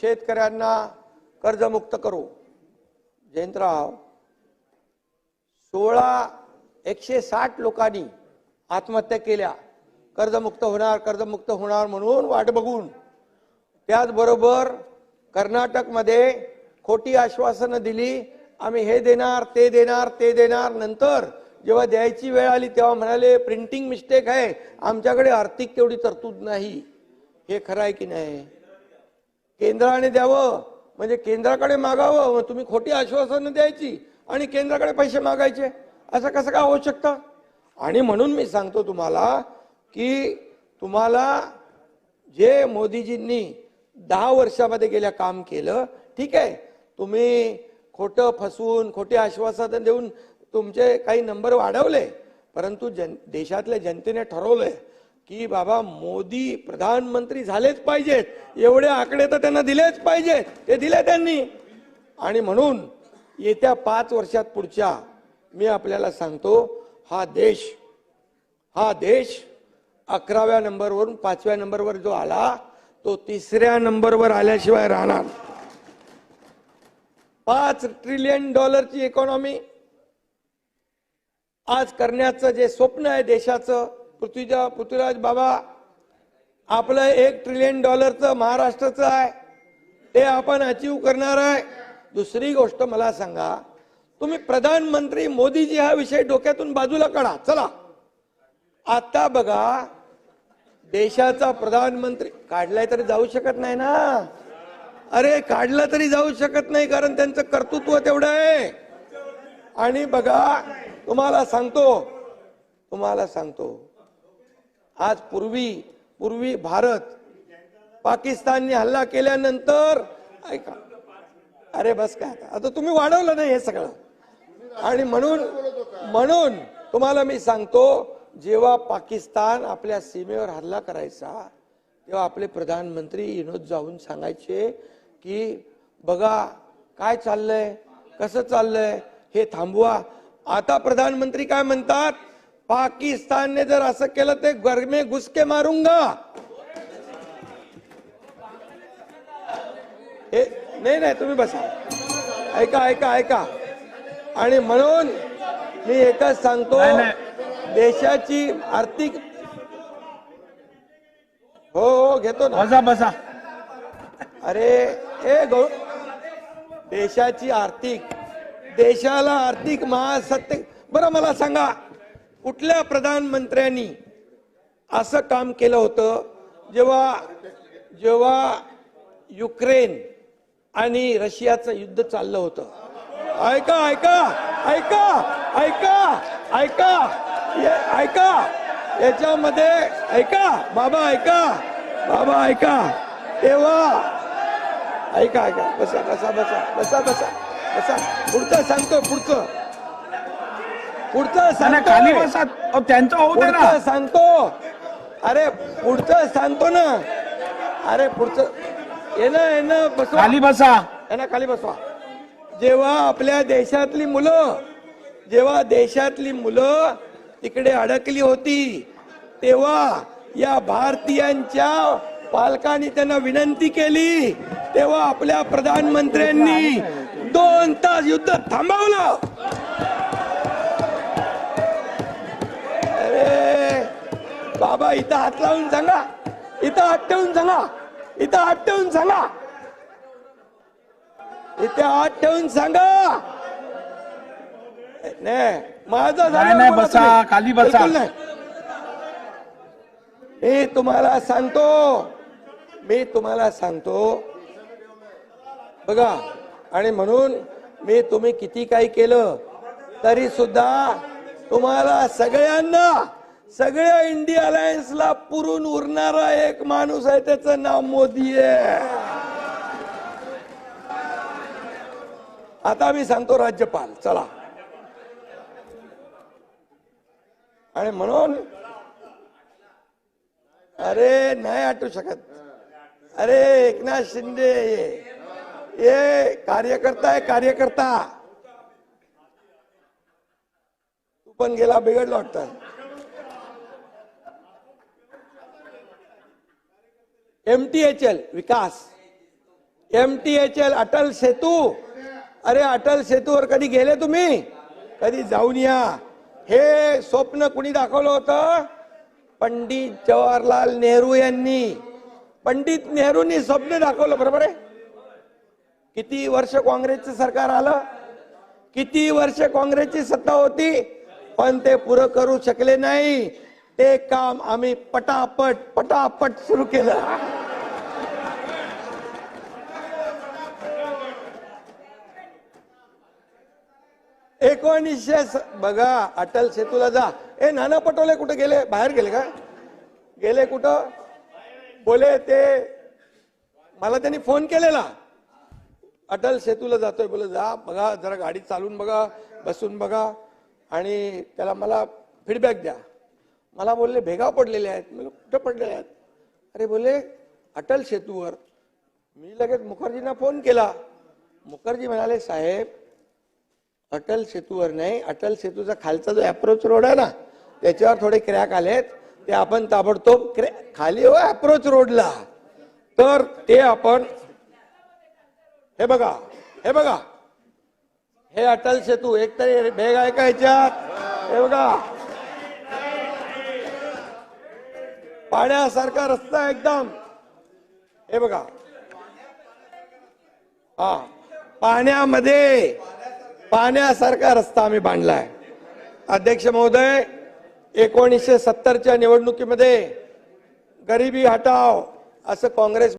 शेतकऱ्यांना कर्जमुक्त करू. जयंतराव सोळा एकशे साठ लोकांनी आत्महत्या केल्या. कर्जमुक्त होणार कर्जमुक्त होणार म्हणून वाट बघून. त्याचबरोबर कर्नाटकमध्ये खोटी आश्वासनं दिली आम्ही हे देणार ते देणार ते देणार. नंतर जेव्हा द्यायची वेळ आली तेव्हा म्हणाले प्रिंटिंग मिस्टेक आहे. आमच्याकडे आर्थिक तेवढी तरतूद नाही. हे खरं आहे की नाही? केंद्राने द्यावं म्हणजे केंद्राकडे मागावं मग तुम्ही खोटी आश्वासनं द्यायची आणि केंद्राकडे पैसे मागायचे. असं कसं काय होऊ शकतं? आणि म्हणून मी सांगतो तुम्हाला की तुम्हाला जे मोदीजींनी दहा वर्षामध्ये गेल्या काम केलं ठीक आहे तुम्ही खोटं फसवून खोटे आश्वासन देऊन तुमचे काही नंबर वाढवले परंतु जन देशातल्या जनतेने ठरवलंय की बाबा मोदी प्रधानमंत्री झालेच पाहिजेत. एवढे आकडे तर त्यांना दिलेच पाहिजेत. ते दिले त्यांनी. आणि म्हणून येत्या पाच वर्षात पुढच्या मी आपल्याला सांगतो हा देश हा देश अकराव्या नंबरवरून पाचव्या नंबरवर जो आला तो तिसऱ्या नंबरवर आल्याशिवाय राहणार. पाच ट्रिलियन डॉलरची इकॉनॉमी आज करण्याचं जे स्वप्न आहे देशाचं पृथ्वीजा पृथ्वीराज बाबा आपलं एक ट्रिलियन डॉलरचं महाराष्ट्राचं आहे. ते आपण अचीव करणार आहे. दुसरी गोष्ट मला सांगा तुम्ही प्रधानमंत्री मोदीजी हा विषय डोक्यातून बाजूला काढा. चला. आता बघा देशाचा प्रधानमंत्री काढलाय तरी जाऊ शकत नाही ना? अरे काढला तरी जाऊ शकत नाही कारण त्यांचं कर्तृत्व तेवढं आहे. आणि बघा तुम्हाला सांगतो तुम्हाला सांगतो आज पूर्वी पूर्वी भारत पाकिस्तानने हल्ला केल्यानंतर ऐका. अरे बस काय आता? तुम्ही वाढवलं नाही हे सगळं. आणि म्हणून म्हणून तुम्हाला मी सांगतो जेव्हा पाकिस्तान आपल्या सीमेवर हल्ला करायचा तेव्हा आपले प्रधानमंत्री विनोद जाऊन सांगायचे की बघा काय चाललंय? कसं चाललंय? हे थांबवा. आता प्रधानमंत्री काय म्हणतात? पाकिस्तानने जर असं केलं ते गरमे घुसके मारूंगा. नाही नाही तुम्ही बसा. ऐका ऐका ऐका. आणि म्हणून मी एकच सांगतो देशाची आर्थिक हो हो घेतो ना. बसा बसा. अरे ए गौ देशाची आर्थिक देशाला आर्थिक महासत्य बरं मला सांगा कुठल्या प्रधानमंत्र्यांनी असं काम केलं होतं जेव्हा जेव्हा युक्रेन आणि रशियाचं युद्ध चाललं होतं. ऐका ऐका ऐका ऐका ऐका ऐका याच्यामध्ये ऐका बाबा ऐका बाबा ऐका. तेव्हा ऐका ऐका बसा बसा बसा बसा बसा बसा. पुढचं सांगतो पुढचं. पुढचं खाली बसा. अहो, त्यांचं होऊ दे ना. पुढचं सांगतो. अरे पुढचं सांगतो ना. अरे पुढचं ये ना ये ना बसवा. खाली बसा. ये ना खाली बसवा. जेव्हा आपल्या देशातली मुलं जेव्हा देशातली मुलं तिकडे अडकली होती तेव्हा या भारतीयांच्या पालकांनी त्यांना विनंती केली. तेव्हा आपल्या प्रधानमंत्र्यांनी दोन तास युद्ध थांबवलं. बाबा इथं हात लावून सांगा. इथं हात ठेवून सांगा. इथं हात ठेवून सांगा. इथे हात ठेवून सांगा. नाही माझं नाही, बसा. खाली बसा. मी तुम्हाला सांगतो. मी तुम्हाला सांगतो. बघा आणि म्हणून मी तुम्ही किती काही केलं तरी सुद्धा तुम्हाला सगळ्यांना सगळ्या इंडिया अलायन्सला पुरून उरणारा एक माणूस आहे त्याचं नाव मोदी आहे. आता मी सांगतो राज्यपाल चला. आणि म्हणून अरे नाही आठवू शकत. अरे एकनाथ शिंदे ये कार्यकर्ता आहे कार्यकर्ता. तू पण गेला बिघडला वाटतं. एम टी एच एल विकास. M T H L Atal Setu. अरे अटल सेतूवर कधी गेले तुम्ही? कधी जाऊन या. हे स्वप्न कुणी दाखवलं होतं? पंडित जवाहरलाल नेहरू यांनी. पंडित नेहरूंनी स्वप्न दाखवलं बरोबर आहे? किती वर्ष काँग्रेसचं सरकार आलं? किती वर्ष काँग्रेसची सत्ता होती? पण ते पुरं करू शकले नाही. ते काम आम्ही पटापट पटापट सुरू केलं. एकोणीसशे स- बघा अटल सेतूला जा. ए नाना पटोले कुठे गेले? बाहेर गेले का? गेले कुठं? बोले ते मला त्यांनी फोन केलेला. अटल सेतूला जातोय बोल जा बघा जरा गाडी चालून बघा बसून बघा आणि त्याला मला फीडबॅक द्या. मला बोलले भेगाव पडलेले आहेत. मी कुठं पडलेले आहेत? अरे बोले अटल सेतूवर मी लगेच मुखर्जींना फोन केला. मुखर्जी म्हणाले साहेब अटल सेतूवर नाही अटल सेतूचा खालचा जो अप्रोच रोड आहे ना त्याच्यावर थोडे क्रॅक आलेत. ते आपण ताबडतोब क्रॅ- खाली हो अप्रोच रोडला तर ते आपण हे बघा हे बघा. हे अटल सेतू एकतरी भेग आहे का ह्याच्यात? हे बघा. पाण्यासारखा रस्ता एकदम. हे बघा. हा. पाण्यामध्ये पाण्यासारखा रस्ता आम्ही बांधलाय. अध्यक्ष महोदय एकोणीसशे सत्तरच्या निवडणुकीमध्ये गरिबी हटाव असं काँग्रेस